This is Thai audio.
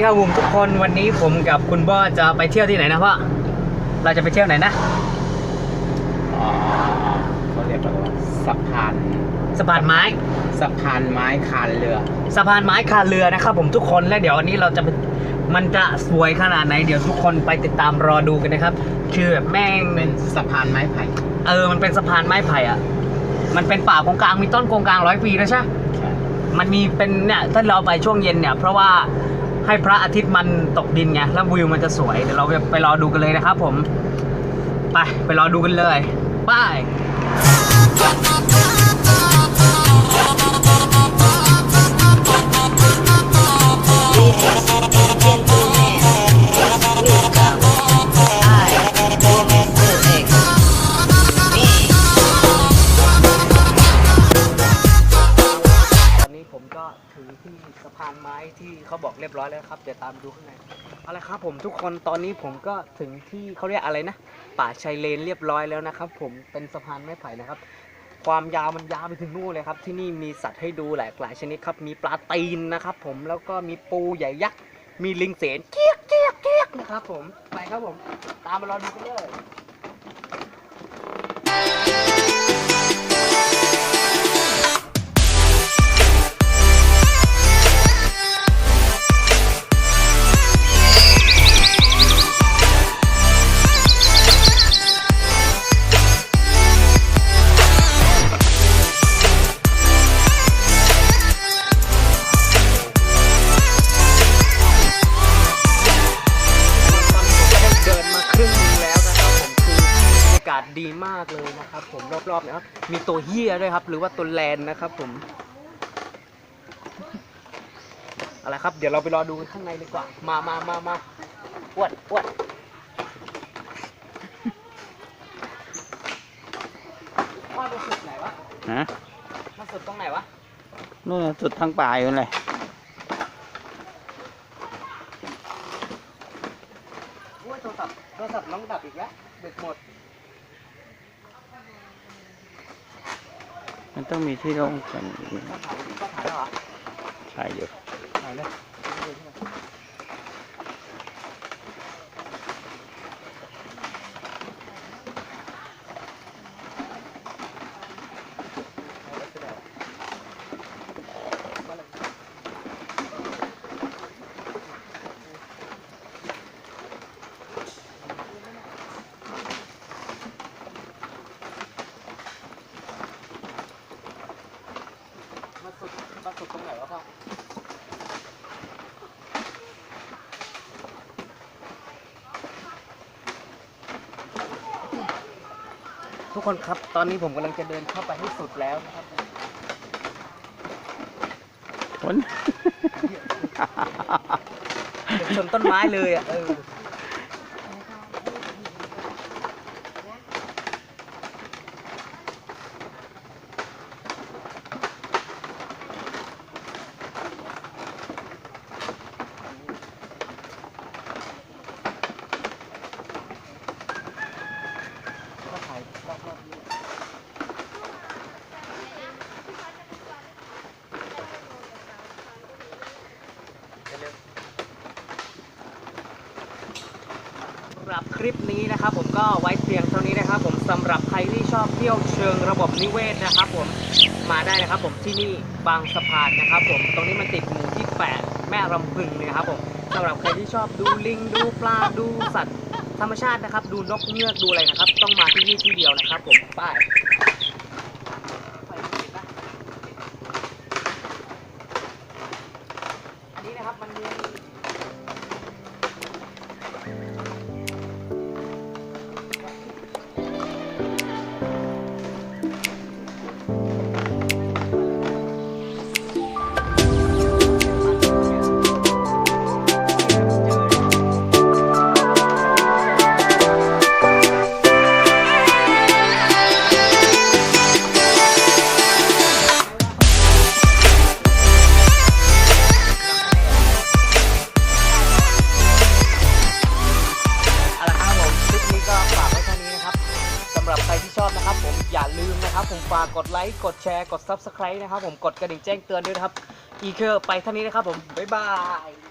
ดีครับผมทุกคนวันนี้ผมกับคุณพ่อจะไปเที่ยวที่ไหนนะพ่อเราจะไปเที่ยวไหนนะอ๋อเขาเรียกว่าสะพานสะพานไม้สะพานไม้คานเรือสะพานไม้คานเรือนะครับผมทุกคนและเดี๋ยววันนี้เราจะไปมันจะสวยขนาดไหนเดี๋ยวทุกคนไปติดตามรอดูกันนะครับ คือแบบแม่งเป็นสะพานไม้ไผ่เออมันเป็นสะพานไม้ไผ่อะมันเป็นป่าโกงกลางมีต้นโกงกลางร้อยปีด้วยใช่ใช่มันมีเป็นเนี่ยถ้าเราไปช่วงเย็นเนี่ย เพราะว่า ให้พระอาทิตย์มันตกดินไงแล้ววิวมันจะสวยเดี๋ยวเราไปรอดูกันเลยนะครับผม ไปไปรอดูกันเลยไป พานไม้ที่เขาบอกเรียบร้อยแล้วครับเดี๋ยวตามดูข้างในเอาละครับผมทุกคนตอนนี้ผมก็ถึงที่เขาเรียกอะไรนะ ป่าชายเลนเรียบร้อยแล้วนะครับ ผมเป็นสะพานไม้ไผ่นะครับ ความยาวมันยาวไปถึงนู่นเลยครับ ที่นี่มีสัตว์ให้ดูหลากหลายชนิดครับ มีปลาตีนนะครับ ผมแล้วก็มีปูใหญ่ยักษ์มีลิงเสนเกี้ยกเกี้ยกเกี้ยกนะครับ ผมไปครับผมตามมารอดูกันเลย ดีมากเลยนะครับ ผมรอบๆนะครับมีตัวเฮียด้วยครับ หรือว่าตัวแลนนะครับผมเอาละครับ เดี๋ยวเราไปรอดูกันข้างในดีกว่า มามามามาอ้วนอ้วนพ่อมาสุดไหนวะฮะมาสุดตรงไหนวะนู่นน่ะสุดทางป่าอยู่เลยโอ้ยโทรศัพท์โทรศัพท์น้องดับอีกแล้วเบ็ดหมด มันต้องมีที่โล่งกันถ่ายก็ถ่ายแล้วเหรอใช่อยู่ถ่ายเลยมา สุดมาสุดตรงไหนวะพ่อทุกคนครับ ตอนนี้ผมกำลังจะเดินเข้าไปให้สุดแล้วนะครับคนเป็นชนต้นไม้เลยอะเออก็ถ่ายรอบๆนี้ สำ หรับคลิปนี้นะครับผมก็ไว้เพียงเท่านี้นะครับ ผมสำหรับใครที่ชอบเที่ยวเชิงระบบนิเวศนะครับ ผมมาได้นะครับผมที่นี่บางสะพานนะครับ ผมตรงนี้มันติดหมู่ที่ 8 แม่ลำพึงเลยนะครับผมสำหรับใครที่ชอบดูลิงดูปลาดูสัตว์ธรรมชาตินะครับ ดูนกเงือกดูอะไรนะครับ ต้องมาที่นี่ที่เดียวนะครับ ผมไป้าย นะครับผมฝากกดไลค์กดแชร์กด Subscribe นะครับผมกดกระดิ่งแจ้งเตือนด้วยนะครับอีเคอร์ไปเท่านี้นะครับผมบ๊ายบาย